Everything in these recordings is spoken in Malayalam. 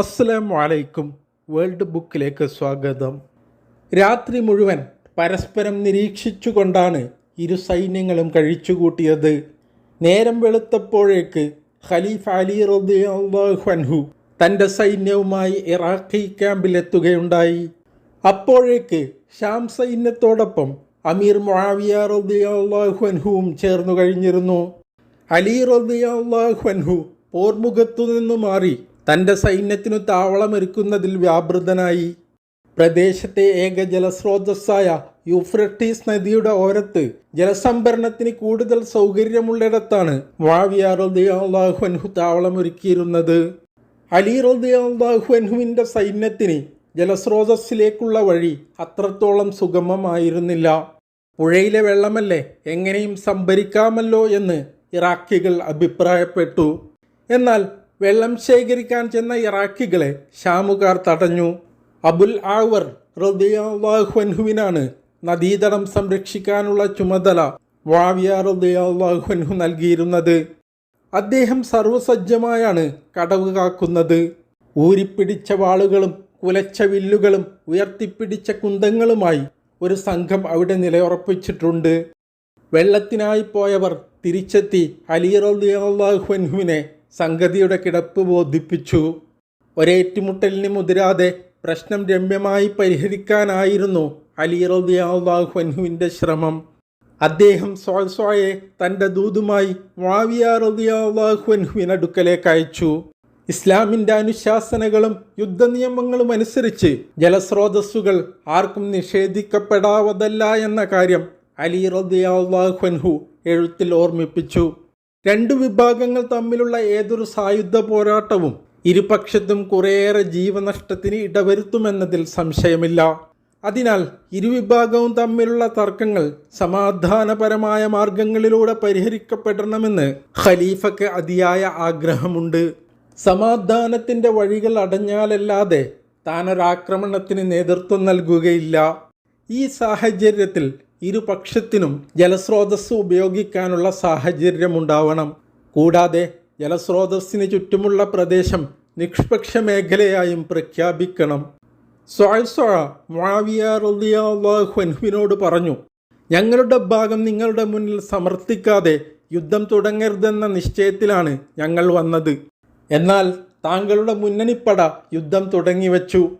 അസ്സലാമു വലൈക്കും വേൾഡ് ബുക്കിലേക്ക് സ്വാഗതം. രാത്രി മുഴുവൻ പരസ്പരം നിരീക്ഷിച്ചുകൊണ്ടാണ് ഇരു സൈന്യങ്ങളും കഴിച്ചുകൂട്ടിയത്. നേരം വെളുത്തപ്പോഴേക്ക് ഖലീഫ് അലി അൻഹു തന്റെ സൈന്യവുമായി ഇറാഖി ക്യാമ്പിലെത്തുകയുണ്ടായി. അപ്പോഴേക്ക് ഷാം സൈന്യത്തോടൊപ്പം അമീർ മുആവിയ റളിയല്ലാഹു അൻഹുവും ചേർന്നു കഴിഞ്ഞിരുന്നു അലി റളിയല്ലാഹു അൻഹു പോർമുഖത്തു നിന്ന് മാറി തന്റെ സൈന്യത്തിനു താവളമൊരുക്കുന്നതിൽ വ്യാപൃതനായി. പ്രദേശത്തെ ഏക ജലസ്രോതസ്സായ യൂഫ്രട്ടീസ് നദിയുടെ ഓരത്ത് ജലസംഭരണത്തിന് കൂടുതൽ സൗകര്യമുള്ളിടത്താണ് വാവിയാർ റളിയല്ലാഹു അൻഹു താവളമൊരുക്കിയിരുന്നത്. അലി റളിയല്ലാഹു അൻഹുവിന്റെ സൈന്യത്തിന് ജലസ്രോതസ്സിലേക്കുള്ള വഴി അത്രത്തോളം സുഗമമായിരുന്നില്ല. പുഴയിലെ വെള്ളമല്ലേ എങ്ങനെയും സംഭരിക്കാമല്ലോ എന്ന് ഇറാഖികൾ അഭിപ്രായപ്പെട്ടു. എന്നാൽ വെള്ളം ശേഖരിക്കാൻ ചെന്ന ഇറാഖികളെ ഷാമുകാർ തടഞ്ഞു. അബുൽ ആവർ റദിയാഹുവിനാണ് നദീതടം സംരക്ഷിക്കാനുള്ള ചുമതല വാവിയ റദിയാഹുവിനു നൽകിയിരുന്നത്. അദ്ദേഹം സർവസജ്ജമായാണ് കടവ് കാക്കുന്നത്. ഊരിപ്പിടിച്ച വാളുകളും കുലച്ച വില്ലുകളും ഉയർത്തിപ്പിടിച്ച കുന്തങ്ങളുമായി ഒരു സംഘം അവിടെ നിലയുറപ്പിച്ചിട്ടുണ്ട്. വെള്ളത്തിനായി പോയവർ തിരിച്ചെത്തി അലി സംഗതിയുടെ കിടപ്പ് ബോധിപ്പിച്ചു. ഒരേറ്റുമുട്ടലിന് മുതിരാതെ പ്രശ്നം രമ്യമായി പരിഹരിക്കാനായിരുന്നു അലി റദിയാഹുവിന്റെ ശ്രമം. അദ്ദേഹം സോൾസോയെ തന്റെ ദൂതുമായി വാവിയ റദിയാഹുവിനടുക്കലേക്ക് അയച്ചു. ഇസ്ലാമിന്റെ അനുശാസനകളും യുദ്ധനിയമങ്ങളും അനുസരിച്ച് ജലസ്രോതസ്സുകൾ ആർക്കും നിഷേധിക്കപ്പെടാവതല്ല എന്ന കാര്യം അലി റദിയാഹു എഴുത്തിൽ ഓർമ്മിപ്പിച്ചു. രണ്ടു വിഭാഗങ്ങൾ തമ്മിലുള്ള ഏതൊരു സായുധ പോരാട്ടവും ഇരുപക്ഷത്തും കുറേയേറെ ജീവനഷ്ടത്തിന് ഇടവരുത്തുമെന്നതിൽ സംശയമില്ല. അതിനാൽ ഇരുവിഭാഗവും തമ്മിലുള്ള തർക്കങ്ങൾ സമാധാനപരമായ മാർഗങ്ങളിലൂടെ പരിഹരിക്കപ്പെടണമെന്ന് ഖലീഫയ്ക്ക് അതിയായ ആഗ്രഹമുണ്ട്. സമാധാനത്തിന്റെ വഴികൾ അടഞ്ഞാലല്ലാതെ താനൊരാക്രമണത്തിന് നേതൃത്വം നൽകുകയില്ല. ഈ സാഹചര്യത്തിൽ ഇരുപക്ഷത്തിനും ജലസ്രോതസ് ഉപയോഗിക്കാനുള്ള സാഹചര്യമുണ്ടാവണം. കൂടാതെ ജലസ്രോതസ്സിന് ചുറ്റുമുള്ള പ്രദേശം നിഷ്പക്ഷ മേഖലയായും പ്രഖ്യാപിക്കണം. സ്വാൽസ്വാവിയോട് പറഞ്ഞു ഞങ്ങളുടെ ഭാഗം നിങ്ങളുടെ മുന്നിൽ സമർത്ഥിക്കാതെ യുദ്ധം തുടങ്ങരുതെന്ന നിശ്ചയത്തിലാണ് ഞങ്ങൾ വന്നത്. എന്നാൽ താങ്കളുടെ മുന്നണിപ്പട യുദ്ധം തുടങ്ങിവെച്ചു.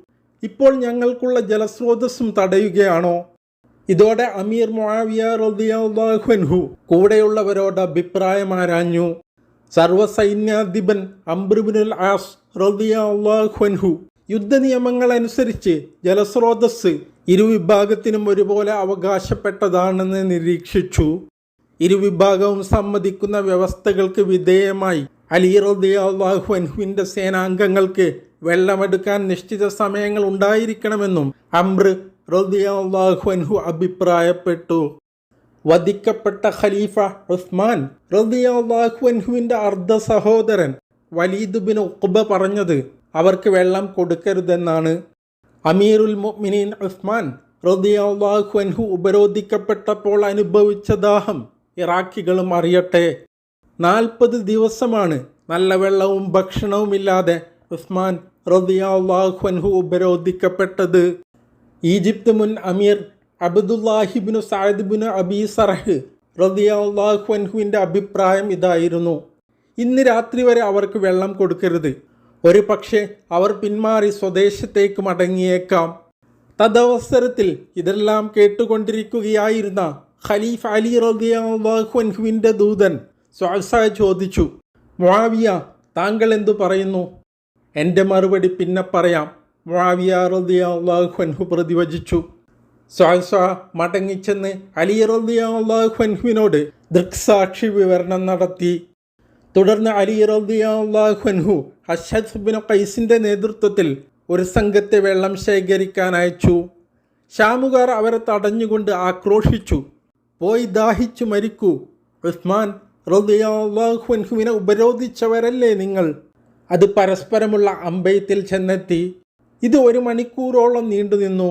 ഇപ്പോൾ ഞങ്ങൾക്കുള്ള ജലസ്രോതസ്സും തടയുകയാണോ? ഇതോടെ അമീർ മുആവിയ കൂടെയുള്ളവരോട് അഭിപ്രായം ആരാഞ്ഞു. സർവസൈന്യാധിപൻ അംബ്രുബിനുൽ ആസ് റദിയാഹു യുദ്ധനിയമങ്ങൾ അനുസരിച്ച് ജലസ്രോതസ് ഇരുവിഭാഗത്തിനും ഒരുപോലെ അവകാശപ്പെട്ടതാണെന്ന് നിരീക്ഷിച്ചു. ഇരുവിഭാഗവും സമ്മതിക്കുന്ന വ്യവസ്ഥകൾക്ക് വിധേയമായി അലി അൻഹുവിന്റെ സേനാംഗങ്ങൾക്ക് വെള്ളമെടുക്കാൻ നിശ്ചിത സമയങ്ങൾ ഉണ്ടായിരിക്കണമെന്നും അംബ്ര അൻഹു അഭിപ്രായപ്പെട്ടു. വധിക്കപ്പെട്ട ഖലീഫ ഉസ്മാൻ റളിയല്ലാഹു അൻഹുവിന്റെ അർദ്ധ സഹോദരൻ വലീദ് ബിൻ പറഞ്ഞത് അവർക്ക് വെള്ളം കൊടുക്കരുതെന്നാണ്. അമീറുൽ മുഅ്മിനീൻ ഉസ്മാൻ റളിയല്ലാഹു അൻഹു ഉപരോധിക്കപ്പെട്ടപ്പോൾ അനുഭവിച്ച ദാഹം ഇറാഖികളും അറിയട്ടെ. നാൽപ്പത് ദിവസമാണ് നല്ല വെള്ളവും ഭക്ഷണവുമില്ലാതെ ഉസ്മാൻ റളിയല്ലാഹു അൻഹു ഉപരോധിക്കപ്പെട്ടത്. ഈജിപ്ത് മുൻ അമീർ അബ്ദുല്ലാഹിബിനു സായിദ്ബിനു അബി സർഹ് റളിയല്ലാഹു അൻഹുവിന്റെ അഭിപ്രായം ഇതായിരുന്നു. ഇന്ന് രാത്രി വരെ അവർക്ക് വെള്ളം കൊടുക്കരുത്. ഒരു പക്ഷേ അവർ പിന്മാറി സ്വദേശത്തേക്ക് മടങ്ങിയേക്കാം. തദവസരത്തിൽ ഇതെല്ലാം കേട്ടുകൊണ്ടിരിക്കുകയായിരുന്ന ഖലീഫ് അലി റളിയല്ലാഹു അൻഹുവിന്റെ ദൂതൻ സ്വാസ ചോദിച്ചു മുആവിയ താങ്കൾ എന്തു പറയുന്നു? എന്റെ മറുപടി പിന്നെ പറയാം. റളിയല്ലാഹു അൻഹു പ്രതിവചിച്ചു. സ്വാസ മടങ്ങിച്ചെന്ന് അലി അൻഹുവിനോട് ദൃക്സാക്ഷി വിവരണം നടത്തി. തുടർന്ന് അലി റളിയല്ലാഹു അൻഹു അഷദ് ബിൻ കൈസിന്റെ നേതൃത്വത്തിൽ ഒരു സംഘത്തെ വെള്ളം ശേഖരിക്കാൻ അയച്ചു. ഷാമുകാർ അവരെ തടഞ്ഞുകൊണ്ട് ആക്രോശിച്ചു. പോയി ദാഹിച്ചു മരിക്കൂ. ഉസ്മാൻ അൻഹുവിനെ ഉപരോധിച്ചവരല്ലേ നിങ്ങൾ? അത് പരസ്പരമുള്ള അമ്പയത്തിൽ ചെന്നെത്തി. ഇത് ഒരു മണിക്കൂറോളം നീണ്ടുനിന്നു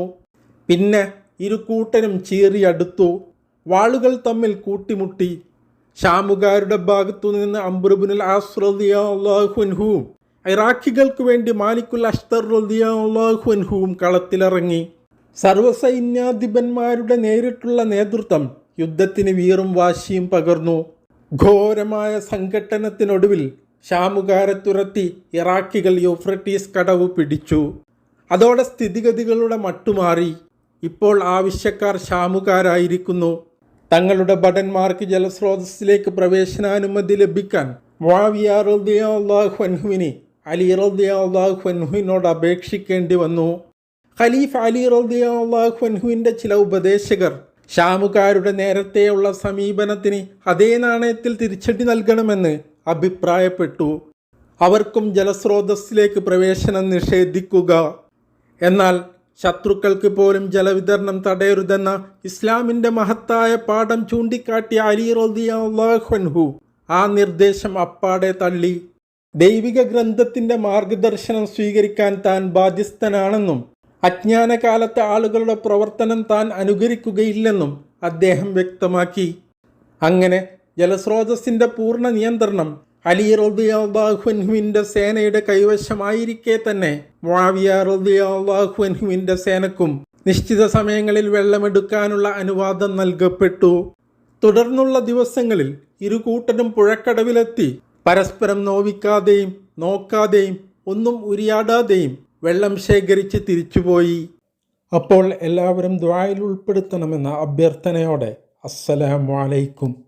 പിന്നെ ഇരു കൂട്ടരും ചീറിയടുത്തു വാളുകൾ തമ്മിൽ കൂട്ടിമുട്ടി. ഷാമുകാരുടെ ഭാഗത്തു നിന്ന് അംബ്രുബിനുൽ ആസ്രദിയാഹുൻഹുവും ഇറാഖികൾക്ക് വേണ്ടി മാലിക്കുൽ അഷ്തർ റളിയല്ലാഹുവിൻഹുവും കളത്തിലിറങ്ങി. സർവസൈന്യാധിപന്മാരുടെ നേരിട്ടുള്ള നേതൃത്വം യുദ്ധത്തിന് വീറും വാശിയും പകർന്നു. ഘോരമായ സംഘട്ടനത്തിനൊടുവിൽ ഷാമുകാരെ തുരത്തി ഇറാഖികൾ യൂഫ്രട്ടീസ് കടവ് പിടിച്ചു. അതോടെ സ്ഥിതിഗതികളുടെ മട്ടുമാറി. ഇപ്പോൾ ആവശ്യക്കാർ ഷാമുകാരായിരിക്കുന്നു തങ്ങളുടെ ഭടന്മാർക്ക് ജലസ്രോതസ്സിലേക്ക് പ്രവേശനാനുമതി ലഭിക്കാൻ അൻഹുവിന് അലി റളിയല്ലാഹു അൻഹുവിനോട് അപേക്ഷിക്കേണ്ടി വന്നു. ഖലീഫ് അലി റളിയല്ലാഹു അൻഹുവിന്റെ ചില ഉപദേശകർ ഷാമുകാരുടെ നേരത്തെയുള്ള സമീപനത്തിന് അതേ നാണയത്തിൽ തിരിച്ചടി നൽകണമെന്ന് അഭിപ്രായപ്പെട്ടു. അവർക്കും ജലസ്രോതസ്സിലേക്ക് പ്രവേശനം നിഷേധിക്കുക. എന്നാൽ ശത്രുക്കൾക്ക് പോലും ജലവിതരണം തടയരുതെന്ന ഇസ്ലാമിന്റെ മഹത്തായ പാഠം ചൂണ്ടിക്കാട്ടിയ അലി റളിയല്ലാഹു ആ നിർദ്ദേശം അപ്പാടെ തള്ളി. ദൈവിക ഗ്രന്ഥത്തിന്റെ മാർഗദർശനം സ്വീകരിക്കാൻ താൻ ബാധ്യസ്ഥനാണെന്നും അജ്ഞാനകാലത്തെ ആളുകളുടെ പ്രവർത്തനം താൻ അനുകരിക്കുകയില്ലെന്നും അദ്ദേഹം വ്യക്തമാക്കി. അങ്ങനെ ജലസ്രോതസ്സിന്റെ പൂർണ നിയന്ത്രണം അലി റളിയല്ലാഹുവിന്റെ സേനയുടെ കൈവശമായിരിക്കെ തന്നെ മുആവിയ റളിയല്ലാഹുവിന്റെ സേനക്കും നിശ്ചിത സമയങ്ങളിൽ വെള്ളമെടുക്കാനുള്ള അനുവാദം നൽകപ്പെട്ടു. തുടർന്നുള്ള ദിവസങ്ങളിൽ ഇരു കൂട്ടരും പുഴക്കടവിലെത്തി. പരസ്പരം നോവിക്കാതെയും നോക്കാതെയും ഒന്നും ഉരിയാടാതെയും വെള്ളം ശേഖരിച്ച് തിരിച്ചുപോയി. അപ്പോൾ എല്ലാവരും ദ്വായിൽ ഉൾപ്പെടുത്തണമെന്ന അഭ്യർത്ഥനയോടെ അസ്സലാമു അലൈക്കും.